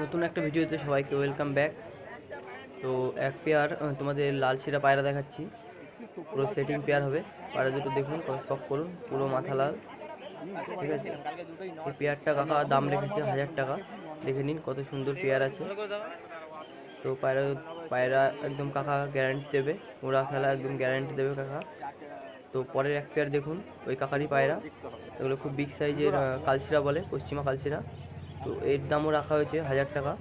নতুন একটা ভিডিওতে সবাইকে ওয়েলকাম ব্যাক তো এক পেয়ার তোমাদের লাল শিরা পায়রা দেখাচ্ছি। পুরো সেটিং পেয়ার হবে। পায়রা দুটো দেখুন শখ করুন, পুরো মাথা লাল। ঠিক আছে? এই পেয়ারটা কাকা দাম রেখেছে হাজার টাকা। দেখে নিন কত সুন্দর পেয়ার আছে। তো পায়রা পায়রা একদম কাকা গ্যারান্টি দেবে। ওরা খেলা একদম গ্যারান্টি দেবে কাকা। তো পরের এক পেয়ার দেখুন, ওই কাকারই পায়রা। এগুলো খুব বিগ সাইজের কালশিরা বলে, পশ্চিমা কালশিরা। তো এর দামও রাখা হয়েছে হাজার টাকা।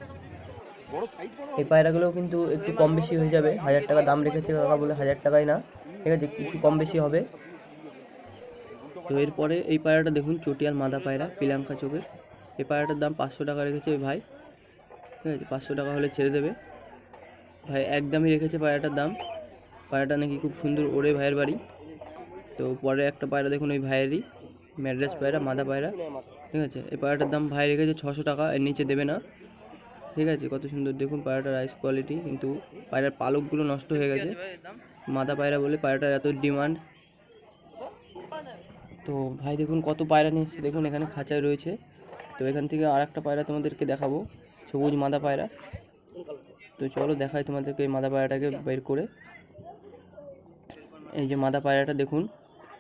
এই পায়রাগুলোও কিন্তু একটু কম বেশি হয়ে যাবে। হাজার টাকা দাম রেখেছে কাকা বলে হাজার টাকাই না। ঠিক আছে কিছু কম বেশি হবে। তো এরপরে এই পায়রাটা দেখুন চটিয়াল মাদা পায়রা পিলাঙ্কা চোখের। এই পায়রাটার দাম পাঁচশো টাকা রেখেছে ওই ভাই। ঠিক আছে পাঁচশো টাকা হলে ছেড়ে দেবে। ভাই একদমই রেখেছে পায়রাটার দাম। পায়রাটা নাকি খুব সুন্দর ওড়ে ভাইয়ের বাড়ি। তো পরে একটা পায়রা দেখুন ওই ভাইয়েরই। ম্যাড্রাস পায়রা, মাদা পায়রা, ঠিক আছে? এই পায়রাটার দাম ভাই রেখেছে ছশো টাকা, এর নিচে দেবে না। ঠিক আছে? কত সুন্দর, দেখুন পায়রাটার রাইস কোয়ালিটি কিন্তু পায়রার পালকগুলো নষ্ট হয়ে গেছে। মাদা পায়রা বলে পায়রাটার এত ডিমান্ড তো ভাই, দেখুন কত পায়রা নিয়ে এসেছে। দেখুন, এখানে খাঁচায় রয়েছে। তো এখান থেকে আর একটা পায়রা তোমাদেরকে দেখাবো, সবুজ মাদা পায়রা। তো চলো দেখাই তোমাদেরকে এই মাদা পায়রাটাকে বের করে। এই যে মাদা পায়রাটা, দেখুন।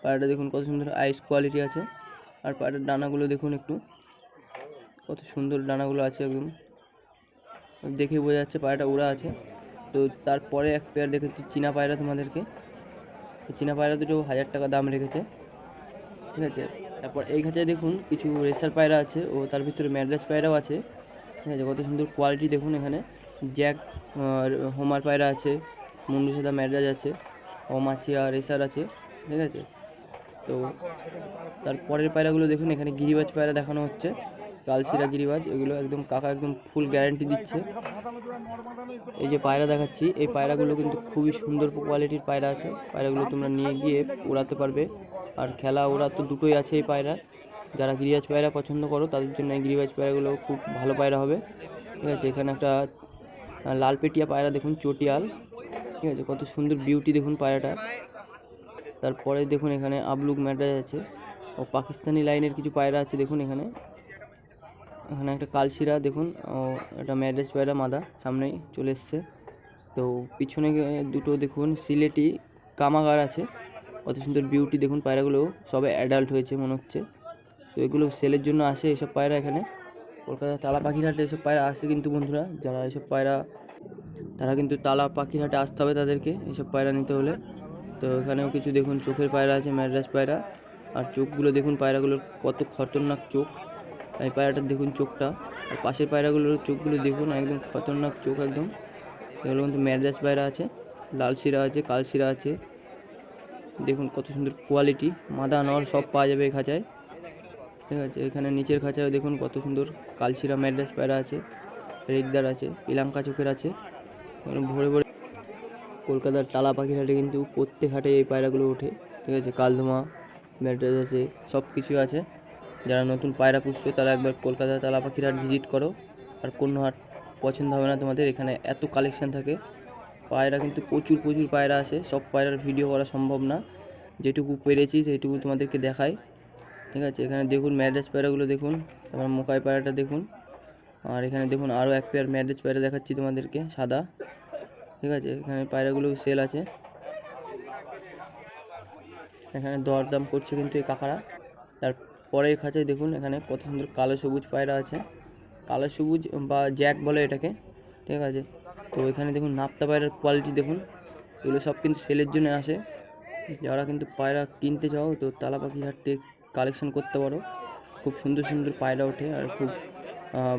পায়রাটা দেখুন কত সুন্দর আইস কোয়ালিটি আছে। আর পায়রার ডানাগুলো দেখুন একটু। কত সুন্দর ডানাগুলো আছে একদম। দেখে বোঝা যাচ্ছে পায়রাটা উড়া আছে। তো তারপরে এক পেয়ার দেখেছি চীনা পায়রা তোমাদেরকে। চীনা পায়রা দুটো হাজার টাকা দাম রেখেছে। ঠিক আছে? তারপর এই খাঁচায় দেখুন কিছু রেসার পায়রা আছে ও তার ভিতরে ম্যাড্রাস পায়রাও আছে। ঠিক আছে? কত সুন্দর কোয়ালিটি দেখুন এখানে। জ্যাক হোমার পায়রা আছে, মুন্ডু সাদা ম্যাড্রাস আছে, অমাচিয়া রেসার আছে। ঠিক আছে? তো তারপরের পায়রাগুলো দেখুন এখানে গিরিবাজ পায়রা দেখানো হচ্ছে কালশিরা গিরিবাজ এগুলো একদম কাকা একদম ফুল গ্যারান্টি দিচ্ছে। এই যে পায়রা দেখাচ্ছি এই পায়রাগুলো কিন্তু খুবই সুন্দর কোয়ালিটির পায়রা আছে। পায়রাগুলো তোমরা নিয়ে গিয়ে উড়াতে পারবে। আর খেলা ওরা তো দুটোই আছে এই পায়রা। যারা গিরিবাজ পায়রা পছন্দ করো তাদের জন্য এই গিরিবাজ পায়রাগুলো খুব ভালো পায়রা হবে। ঠিক আছে এখানে একটা আহ, লাল পেটিয়া পায়রা দেখুন চটিয়াল। ঠিক আছে কত সুন্দর বিউটি দেখুন পায়রাটা তারপরে দেখুন এখানে আবলুক ম্যাড্রাস আছে। ও পাকিস্তানি লাইনের কিছু পায়রা আছে দেখুন এখানে। এখানে একটা কালশিরা দেখুন, ও একটা ম্যাড্রাস পায়রা মাদা সামনেই চলে এসছে। তো পিছনে দুটো দেখুন সিলেটি কামাগার আছে। কত সুন্দর বিউটি দেখুন পায়রাগুলো, সবে অ্যাডাল্ট হয়েছে মনে হচ্ছে। তো এগুলো সেলের জন্য আসে এসব পায়রা এখানে। কলকাতা তালা পাখিরহাটে এসব পায়রা আসে কিন্তু বন্ধুরা, যারা এসব পায়রা, তারা কিন্তু তালা পাখিরহাটে আসতে হবে তাদেরকে, এসব পায়রা নিতে হলে। তো এখানেও কিছু দেখুন, চোখের পায়রা আছে, ম্যাড্রাস পায়রা। আর চোখগুলো দেখুন পায়রাগুলোর কত খতরনাক চোখ। এই পায়রাটার দেখুন চোখটা। আর পাশের পায়রাগুলোর চোখগুলো দেখুন, একদম খতরনাক চোখ একদম। এগুলো কিন্তু ম্যাড্রাস পায়রা আছে, লাল শিরা আছে, কাল শিরা আছে। দেখুন কত সুন্দর কোয়ালিটি মাদা নর সব পাওয়া যাবে এই খাঁচায়। ঠিক আছে, এখানে নিচের খাঁচায় দেখুন কত সুন্দর কালশিরা ম্যাড্রাস পায়রা আছে, রেগদার আছে, ইলাঙ্কা চোখের আছে। ভরে ভরে কলকাতার টালা পাখির হাটে কিন্তু প্রত্যেক হাটে এই পায়রাগুলো ওঠে। ঠিক আছে, কালধমা ম্যাড্রাস আছে, সব কিছু আছে। যারা নতুন পায়রা পুষছে, তারা একবার কলকাতা তালা পাখির হাট ভিজিট করো। আর কোনো হাট পছন্দ হবে না তোমাদের, এখানে এত কালেকশান থাকে। পায়রা কিন্তু প্রচুর প্রচুর পায়রা আছে সব পায়রার ভিডিও করা সম্ভব না। যেটুকু পেরেছি, সেইটুকু তোমাদেরকে দেখাই। ঠিক আছে, এখানে দেখুন ম্যাড্রাস পায়রাগুলো দেখুন, তারপর মোকাই পায়রাটা দেখুন। আর এখানে দেখুন আরও এক পেয়ার ম্যাড্রাস পায়রা দেখাচ্ছি তোমাদেরকে, সাদা। ঠিক আছে? এখানে পায়রাগুলো সেল আছে। এখানে দরদাম করছে কিন্তু এই কাকারা। তারপরে খাঁচায় দেখুন, এখানে কত সুন্দর কালো সবুজ পায়রা আছে। কালো সবুজ বা জ্যাক বলে এটাকে, ঠিক আছে? তো এখানে দেখুন, নাপ্তা পায়রার কোয়ালিটি দেখুন। এগুলো সব কিন্তু সেলের জন্য আসে। যারা কিন্তু পায়রা কিনতে চাও, তো তালা পাখির হাট থেকে কালেকশন করতে পারো। খুব সুন্দর সুন্দর পায়রা ওঠে আর খুব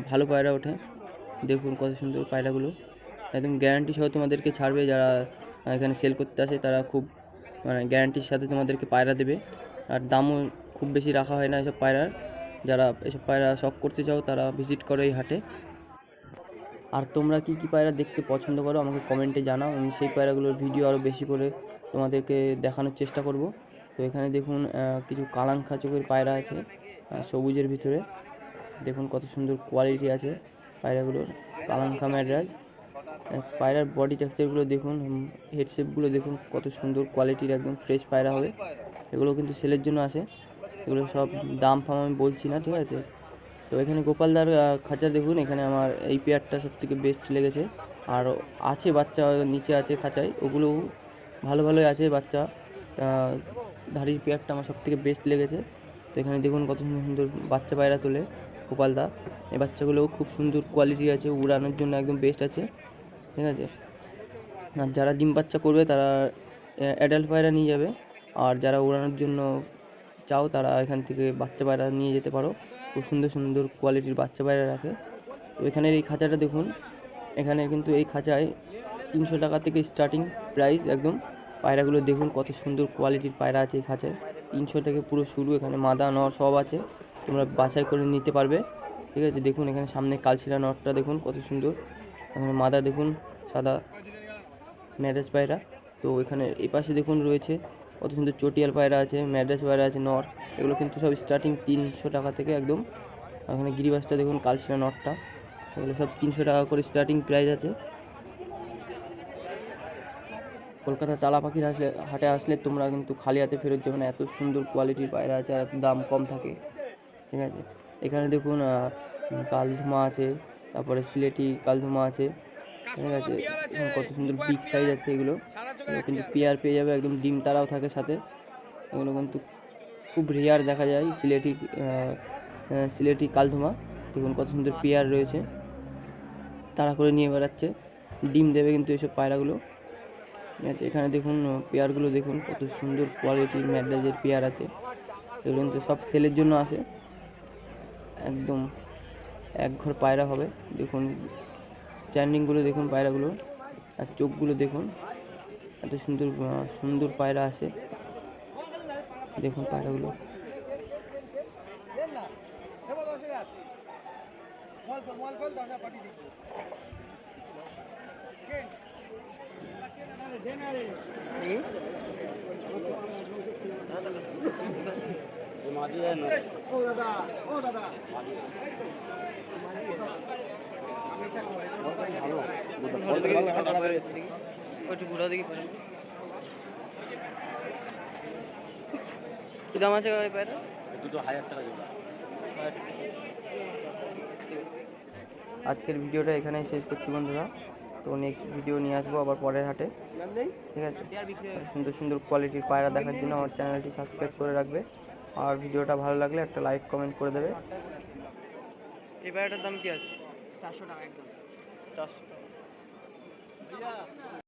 ভালো পায়রা ওঠে। দেখুন কত সুন্দর পায়রাগুলো। একদম গ্যারান্টি সহ তোমাদেরকে ছাড়বে যারা এখানে সেল করতে আসে, তারা খুব মানে গ্যারান্টির সাথে তোমাদেরকে পায়রা দেবে। আর দামও খুব বেশি রাখা হয় না এসব পায়রার। যারা এসব পায়রা শখ করতে চাও তারা ভিজিট করো এই হাটে। আর তোমরা কি কি পায়রা দেখতে পছন্দ করো, আমাকে কমেন্টে জানাও। আমি সেই পায়রাগুলোর ভিডিও আরও বেশি করে তোমাদেরকে দেখানোর চেষ্টা করব। তো এখানে দেখুন কিছু কালাঙ্খা চোখের পায়রা আছে সবুজের ভিতরে। দেখুন কত সুন্দর কোয়ালিটি আছে পায়রাগুলোর। কালাঙ্খা ম্যাড্রাস পায়রার বডি টেক্সচারগুলো দেখুন হেডশেপগুলো দেখুন, কত সুন্দর কোয়ালিটির একদম ফ্রেশ পায়রা হবে। এগুলো কিন্তু সেলের জন্য আসে। এগুলো সব দাম ফাম আমি বলছি না, ঠিক আছে? তো এখানে গোপালদার খাঁচা দেখুন, এখানে আমার এই পেয়ারটা সব থেকে বেস্ট লেগেছে। আর আছে বাচ্চা নিচে আছে খাঁচায় ওগুলোও ভালো ভালোই আছে বাচ্চা। ধাড়ির পেয়ারটা আমার সব থেকে বেস্ট লেগেছে। তো এখানে দেখুন কত সুন্দর সুন্দর বাচ্চা পায়রা তোলে গোপালদা এই বাচ্চাগুলোও খুব সুন্দর কোয়ালিটি আছে, উড়ানোর জন্য একদম বেস্ট আছে। ঠিক আছে? আর যারা ডিম বাচ্চা করবে তারা অ্যাডাল্ট পায়রা নিয়ে যাবে। আর যারা উড়ানোর জন্য চাও তারা এখান থেকে বাচ্চা পায়রা নিয়ে যেতে পারো। খুব সুন্দর সুন্দর কোয়ালিটির বাচ্চা পায়রা রাখে। তো এখানের এই খাঁচাটা দেখুন। এখানে কিন্তু এই খাঁচায় তিনশো টাকা থেকে স্টার্টিং প্রাইস একদম। পায়রাগুলো দেখুন কত সুন্দর কোয়ালিটির পায়রা আছে এই খাঁচায়। তিনশো থেকে পুরো শুরু, এখানে মাদা, নর সব আছে। তোমরা বাছাই করে নিতে পারবে। ঠিক আছে? দেখুন এখানে সামনে কালশিরা নটটা দেখুন কত সুন্দর। এখানে মাদা দেখুন। সাদা ম্যাড্রাস পায়রা। তো এখানে এই পাশে দেখুন রয়েছে কত সুন্দর চটিয়াল পায়রা আছে ম্যাড্রাস পায়রা আছে, নর। এগুলো কিন্তু সব স্টার্টিং তিনশো টাকা থেকে একদম। এখানে গিরিবাসটা দেখুন কালশিরা নটটা এগুলো সব তিনশো টাকা করে স্টার্টিং প্রাইস আছে। কলকাতা চালা পাখির আসলে, হাটে আসলে তোমরা কিন্তু খালি হাতে ফেরত যাবে না। এত সুন্দর কোয়ালিটির পায়রা আছে আর এত দাম কম থাকে। ঠিক আছে? এখানে দেখুন কালধুমা আছে, তারপরে সিলেটি কালধুমা আছে। ঠিক আছে কত সুন্দর বিগ সাইজ আছে এগুলো। কিন্তু পেয়ার। পেয়ে যাবে একদম ডিম তারাও থাকে সাথে। এগুলো কিন্তু খুব রেয়ার দেখা যায় সিলেটি সিলেটি কালধুমা। দেখুন কত সুন্দর পেয়ার রয়েছে। তাড়া করে নিয়ে বেড়াচ্ছে। ডিম দেবে কিন্তু এইসব পায়রাগুলো। ঠিক আছে এখানে দেখুন পেয়ারগুলো দেখুন কত সুন্দর কোয়ালিটির ম্যাড্রাজের পেয়ার আছে। এগুলো কিন্তু সব সেলের জন্য আসে। একদম এক ঘর পায়রা হবে। দেখুন স্ট্যান্ডিংগুলো দেখুন পায়রাগুলো আর চোখগুলো দেখুন। এত সুন্দর সুন্দর পায়রা আছে। দেখুন পায়রাগুলো। কি দাম আছে আজকের ভিডিওটা এখানেই শেষ করছি বন্ধুরা। তো নেক্সট ভিডিও নিয়ে আসব আবার পরের হাটে। ঠিক আছে? সুন্দর সুন্দর কোয়ালিটির পায়রা দেখার জন্য আমার চ্যানেলটি সাবস্ক্রাইব করে রাখবে। আর ভিডিওটা ভালো লাগলে একটা লাইক কমেন্ট করে দেবে। এই পায়রাটার দাম কি আছে? চারশো টাকা একদম। চারশো। টাকা